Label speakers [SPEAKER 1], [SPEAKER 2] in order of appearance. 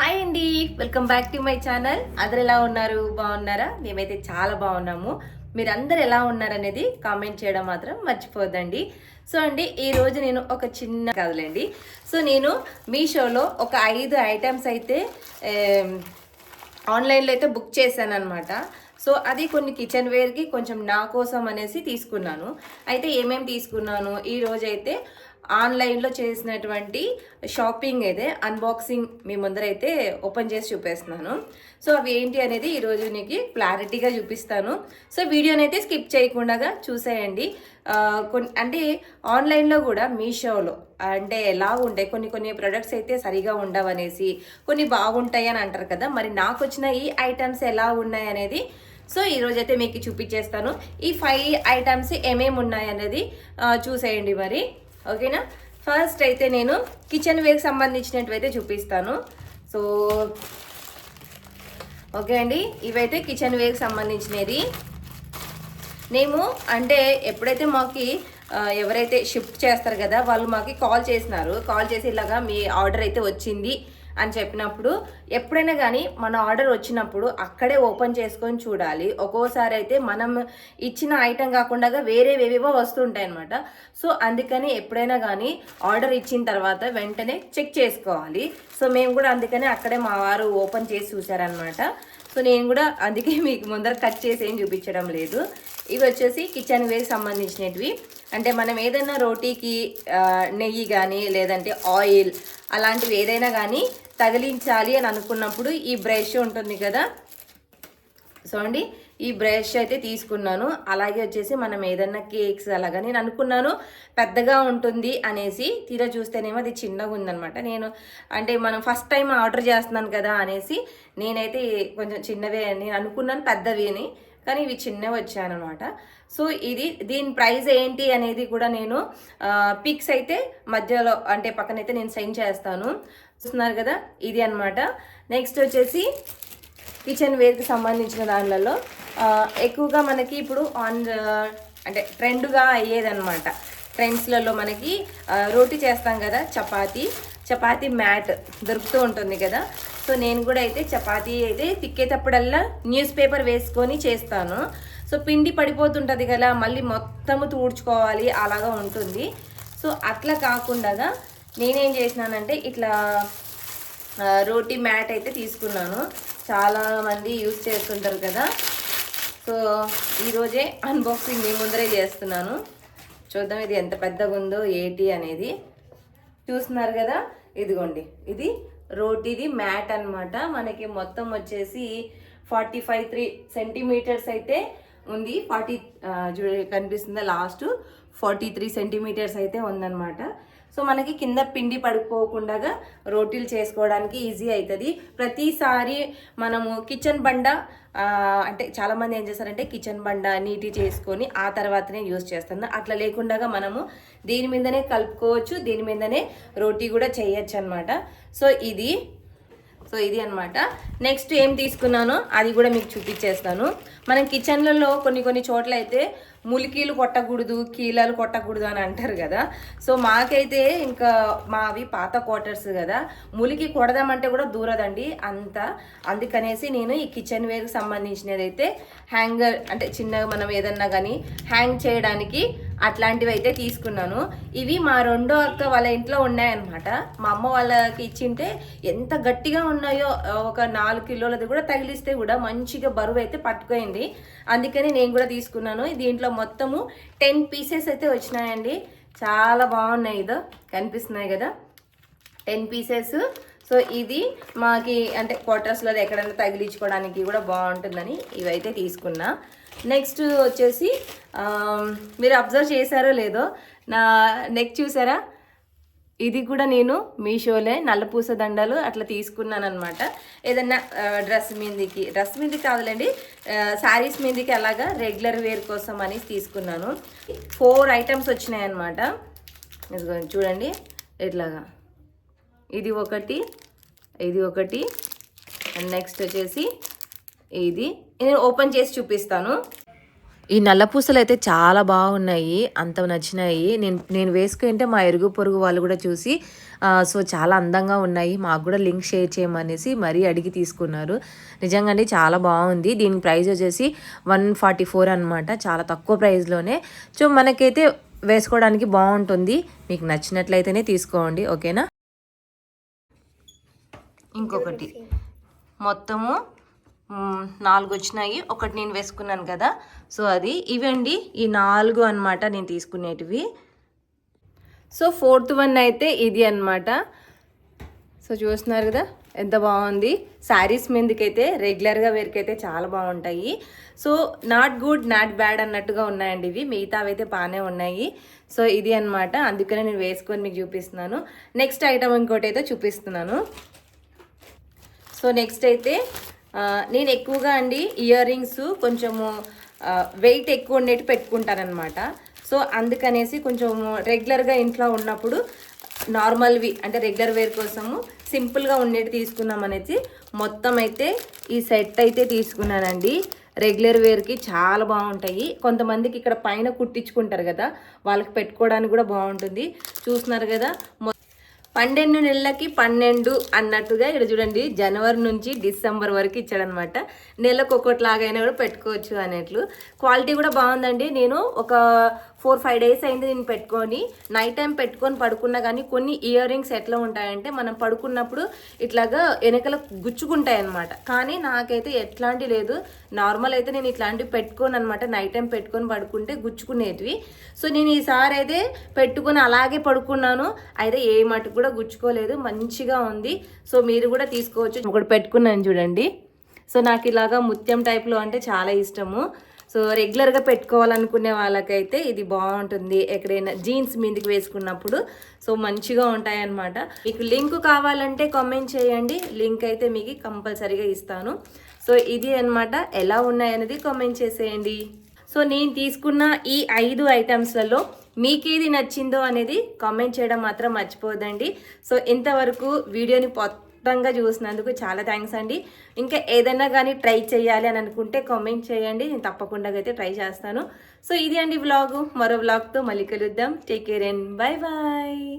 [SPEAKER 1] Hi అండి welcome back to my channel. అందరు ఎలా ఉన్నారు? బాగున్నారా? మేమైతే చాలా బాగున్నాము. మీరందరు ఎలా ఉన్నారనేది కామెంట్ చేయడం మాత్రం మర్చిపోద్దండి. సో అండి ఈరోజు నేను ఒక చిన్న కదలండి. సో నేను మీషోలో ఒక ఐదు ఐటమ్స్ అయితే ఆన్లైన్లో అయితే బుక్ చేశాను అనమాట సో అది కొన్ని కిచెన్ వేర్కి కొంచెం నా కోసం అనేసి తీసుకున్నాను. అయితే ఏమేమి తీసుకున్నాను? ఈ ఆన్లైన్లో చేసినటువంటి షాపింగ్ అయితే అన్బాక్సింగ్ మీ ముందరైతే ఓపెన్ చేసి చూపిస్తున్నాను. సో అవి ఏంటి అనేది ఈరోజు నీకు క్లారిటీగా చూపిస్తాను. సో వీడియోని అయితే స్కిప్ చేయకుండా చూసేయండి. కొన్ని అంటే ఆన్లైన్లో కూడా మీషోలో అంటే ఎలా ఉంటాయి కొన్ని కొన్ని ప్రొడక్ట్స్ అయితే సరిగా ఉండవనేసి కొన్ని బాగుంటాయి అని అంటారు కదా మరి నాకు వచ్చిన ఈ ఐటమ్స్ ఎలా ఉన్నాయి అనేది సో ఈరోజు అయితే మీకు చూపించేస్తాను. ఈ ఫైవ్ ఐటమ్స్ ఏమేమి ఉన్నాయి అనేది చూసేయండి మరి. ఓకేనా? ఫస్ట్ అయితే నేను కిచెన్ వేర్కి సంబంధించినట్టు అయితే చూపిస్తాను. సో ఓకే అండి. ఇవైతే కిచెన్ వేర్కి సంబంధించినది. మేము అంటే ఎప్పుడైతే మాకి ఎవరైతే షిఫ్ట్ చేస్తారు కదా వాళ్ళు మాకి కాల్ చేసినారు. కాల్ చేసి ఇలాగా మీ ఆర్డర్ అయితే వచ్చింది. అని చెప్పినప్పుడు ఎప్పుడైనా కానీ మన ఆర్డర్ వచ్చినప్పుడు అక్కడే ఓపెన్ చేసుకొని చూడాలి. ఒక్కోసారి అయితే మనం ఇచ్చిన ఐటెం కాకుండా వేరేవేవేవో వస్తుంటాయి అనమాట సో అందుకని ఎప్పుడైనా కానీ ఆర్డర్ ఇచ్చిన తర్వాత వెంటనే చెక్ చేసుకోవాలి. సో మేము కూడా అందుకనే అక్కడే మా వారు ఓపెన్ చేసి చూసారనమాట సో నేను కూడా అందుకే మీకు ముందర కట్ చేసి ఏం చూపించడం లేదు. ఇవి వచ్చేసి కిచెన్ వేర్ సంబంధించినవి. అంటే మనం ఏదైనా రోటీకి నెయ్యి కానీ లేదంటే ఆయిల్ అలాంటివి ఏదైనా కానీ తగిలించాలి అని అనుకున్నప్పుడు ఈ బ్రష్ ఉంటుంది కదా. సో అండి ఈ బ్రష్ అయితే తీసుకున్నాను. అలాగే వచ్చేసి మనం ఏదన్నా కేక్స్ అలాగా నేను అనుకున్నాను. పెద్దగా ఉంటుంది అనేసి తీరా చూస్తేనేమో అది చిన్నగా ఉందనమాట నేను అంటే మనం ఫస్ట్ టైం ఆర్డర్ చేస్తున్నాను కదా అనేసి నేనైతే కొంచెం చిన్నవే నేను అనుకున్నాను పెద్దవి అని. కానీ ఇవి చిన్నవి వచ్చాయనమాట సో ఇది దీని ప్రైస్ ఏంటి అనేది కూడా నేను పిక్స్ అయితే మధ్యలో అంటే పక్కనైతే నేను సెండ్ చేస్తాను. చూస్తున్నారు కదా? ఇది అన్నమాట. నెక్స్ట్ వచ్చేసి కిచెన్ వేర్కి సంబంధించిన దానిలలో ఎక్కువగా మనకి ఇప్పుడు ఆన్ అంటే ట్రెండ్గా అయ్యేదన్నమాట. ట్రెండ్స్లలో మనకి రోటీ చేస్తాం కదా చపాతీ. చపాతీ మ్యాట్ దొరుకుతూ ఉంటుంది కదా? సో నేను కూడా అయితే చపాతీ అయితే తిక్కేటప్పుడల్లా న్యూస్ పేపర్ వేసుకొని చేస్తాను. సో పిండి పడిపోతుంటుంది కదా మళ్ళీ మొత్తము తూడ్చుకోవాలి అలాగా ఉంటుంది. సో అట్లా కాకుండా నేనేం చేసినానంటే ఇట్లా రోటీ మ్యాట్ అయితే తీసుకున్నాను. చాలా మంది యూస్ చేస్తుంటారు కదా. సో ఈరోజే అన్బాక్సింగ్ మీ ముందరే చేస్తున్నాను. చూద్దాం ఇది ఎంత పెద్దగా ఉందో ఏటి అనేది. చూస్తున్నారు కదా? ఇదిగోండి. ఇది రోటీది మ్యాట్ అన్నమాట. మనకి మొత్తం వచ్చేసి ఫార్టీ ఫైవ్ త్రీ సెంటీమీటర్స్ అయితే ఉంది. ఫార్టీ చూడ కనిపిస్తుందా లాస్ట్? ఫార్టీ త్రీ సెంటీమీటర్స్ అయితే ఉందన్నమాట. సో మనకి కింద పిండి పడిపోకుండా రోటీలు చేసుకోవడానికి ఈజీ అవుతుంది ప్రతిసారి మనము కిచెన్ బండ అంటే చాలామంది ఏం చేస్తారంటే కిచెన్ బండ నీటి చేసుకొని ఆ తర్వాతనే యూస్ చేస్తాను అట్లా లేకుండా మనము దీని మీదనే కలుపుకోవచ్చు దీని మీదనే రోటీ కూడా చేయొచ్చు అనమాట సో ఇది సో ఇది అన్నమాట. నెక్స్ట్ ఏం తీసుకున్నానో అది కూడా మీకు చూపించేస్తాను. మనం కిచెన్లలో కొన్ని కొన్ని చోట్ల అయితే ములికీలు కొట్టకూడదు కీలాలు కొట్టకూడదు అని అంటారు కదా. సో మాకైతే ఇంకా మావి పాత క్వార్టర్స్ కదా. ములికి కొడదామంటే కూడా దూరదండి అంత. అందుకనేసి నేను ఈ కిచెన్ వేర్కి సంబంధించినది అయితే హ్యాంగర్ అంటే చిన్నగా మనం ఏదన్నా కానీ హ్యాంగ్ చేయడానికి అట్లాంటివి అయితే తీసుకున్నాను. ఇవి మా రెండో అక్క వాళ్ళ ఇంట్లో ఉన్నాయన్నమాట. మా అమ్మ వాళ్ళకి ఇచ్చింటే ఎంత గట్టిగా ఉన్నాయో ఒక నాలుగు కిలోలది కూడా తగిలిస్తే కూడా మంచిగా బరువు అయితే పట్టుకోయింది అందుకని నేను కూడా తీసుకున్నాను. దీంట్లో మొత్తము టెన్ పీసెస్ అయితే వచ్చినాయండి. చాలా బాగున్నాయి ఇదో కనిపిస్తున్నాయి కదా. Ten pieces. సో ఇది మాకి అంటే క్వార్టర్స్లో ఎక్కడైనా తగిలించుకోవడానికి కూడా బాగుంటుందని ఇవైతే తీసుకున్నా. నెక్స్ట్ వచ్చేసి మీరు అబ్జర్వ్ చేశారో లేదో నా నెక్ చూసారా? ఇది కూడా నేను మీషోలే నల్లపూస దండలు అట్లా తీసుకున్నాను అనమాట ఏదన్నా డ్రెస్ మీదికి డ్రెస్ మీది కాదులేండి శారీస్ మీదకి అలాగా రెగ్యులర్ వేర్ కోసం అని తీసుకున్నాను. ఫోర్ ఐటమ్స్ వచ్చినాయి అనమాట చూడండి ఇట్లాగా. ఇది ఒకటి ఇది ఒకటి నెక్స్ట్ వచ్చేసి ఇది నేను ఓపెన్ చేసి చూపిస్తాను. ఈ నల్ల పూసలు అయితే చాలా బాగున్నాయి అంత నచ్చినాయి. నేను నేను వేసుకుంటే మా ఎరుగు పొరుగు వాళ్ళు కూడా చూసి సో చాలా అందంగా ఉన్నాయి. మాకు కూడా లింక్ షేర్ చేయమనేసి మరీ అడిగి తీసుకున్నారు. నిజంగా అండి చాలా బాగుంది. దీని ప్రైస్ వచ్చేసి వన్ ఫార్టీ ఫోర్ అనమాట చాలా తక్కువ ప్రైస్లోనే సో మనకైతే వేసుకోవడానికి బాగుంటుంది. మీకు నచ్చినట్లయితేనే తీసుకోండి ఓకేనా? ఇంకొకటి. మొత్తము నాలుగు వచ్చినాయి ఒకటి నేను వేసుకున్నాను కదా. సో అది ఇవండి. ఈ నాలుగు అన్నమాట నేను తీసుకునేటివి. సో ఫోర్త్ వన్ అయితే ఇది అన్నమాట. సో చూస్తున్నారు కదా ఎంత బాగుంది. శారీస్ మీదకైతే రెగ్యులర్గా వేరికైతే చాలా బాగుంటాయి. So not good not bad అన్నట్టుగా ఉన్నాయండి ఇవి. మిగతావి అయితే బాగానే ఉన్నాయి. సో ఇది అన్నమాట. అందుకనే నేను వేసుకొని మీకు చూపిస్తున్నాను. నెక్స్ట్ ఐటమ్ ఇంకోటి అయితే చూపిస్తున్నాను. సో నెక్స్ట్ అయితే నేను ఎక్కువగా అండి ఇయర్ రింగ్స్ కొంచెము వెయిట్ ఎక్కువ ఉండేటి పెట్టుకుంటానమాట సో అందుకనేసి కొంచెము రెగ్యులర్గా ఇంట్లో ఉన్నప్పుడు నార్మల్వి అంటే రెగ్యులర్ వేర్ కోసము సింపుల్గా ఉండేటి తీసుకున్నాం అనేసి మొత్తం అయితే ఈ సెట్ అయితే తీసుకున్నానండి. రెగ్యులర్ వేర్కి చాలా బాగుంటాయి. కొంతమందికి ఇక్కడ పైన కుట్టించుకుంటారు కదా వాళ్ళకి పెట్టుకోవడానికి కూడా బాగుంటుంది. చూస్తున్నారు కదా మొ- పన్నెండు నెలలకి పన్నెండు అన్నట్టుగా ఇక్కడ చూడండి జనవరి నుంచి డిసెంబర్ వరకు ఇచ్చాడనమాట నెలకు ఒక్కొక్కలాగైనా కూడా పెట్టుకోవచ్చు అనేట్లు క్వాలిటీ కూడా బాగుందండి. నేను ఒక ఫోర్ ఫైవ్ డేస్ అయింది నేను పెట్టుకొని. నైట్ టైం పెట్టుకొని పడుకున్నా కానీ కొన్ని ఇయర్ రింగ్స్ ఎట్లా ఉంటాయంటే మనం పడుకున్నప్పుడు ఇట్లాగా వెనకల గుచ్చుకుంటాయి అనమాట కానీ నాకైతే ఎట్లాంటి లేదు. నార్మల్ అయితే నేను ఇట్లాంటివి పెట్టుకోను అనమాట నైట్ టైం పెట్టుకొని పడుకుంటే గుచ్చుకునేటివి. సో నేను ఈసారి అయితే పెట్టుకొని అలాగే పడుకున్నాను. అయితే ఏ మటుకు కూడా గుచ్చుకోలేదు. మంచిగా ఉంది. సో మీరు కూడా తీసుకోవచ్చు. ఒకటి పెట్టుకున్నాను చూడండి. సో నాకు ఇలాగా ముత్యం టైప్లో అంటే చాలా ఇష్టము. సో రెగ్యులర్గా పెట్టుకోవాలనుకునే వాళ్ళకైతే ఇది బాగుంటుంది. ఎక్కడైనా జీన్స్ మీదకి వేసుకున్నప్పుడు. సో మంచిగా ఉంటాయన్నమాట. మీకు లింక్ కావాలంటే కామెంట్ చేయండి. లింక్ అయితే మీకు కంపల్సరీగా ఇస్తాను. సో ఇది అన్నమాట. ఎలా ఉన్నాయనేది కామెంట్ చేసేయండి. సో నేను తీసుకున్న ఈ ఐదు ఐటమ్స్లలో మీకేది నచ్చిందో అనేది కామెంట్ చేయడం మాత్రం మర్చిపోదండి సో ఇంతవరకు వీడియోని ఇష్టంగా చూసినందుకు చాలా థ్యాంక్స్ అండి. ఇంకా ఏదైనా కానీ ట్రై చేయాలి అని అనుకుంటే కామెంట్ చేయండి. నేను తప్పకుండా అయితే ట్రై చేస్తాను. సో ఇది అండి వ్లాగు మరో వ్లాగ్తో మళ్ళీ కలుద్దాం. Take care and bye bye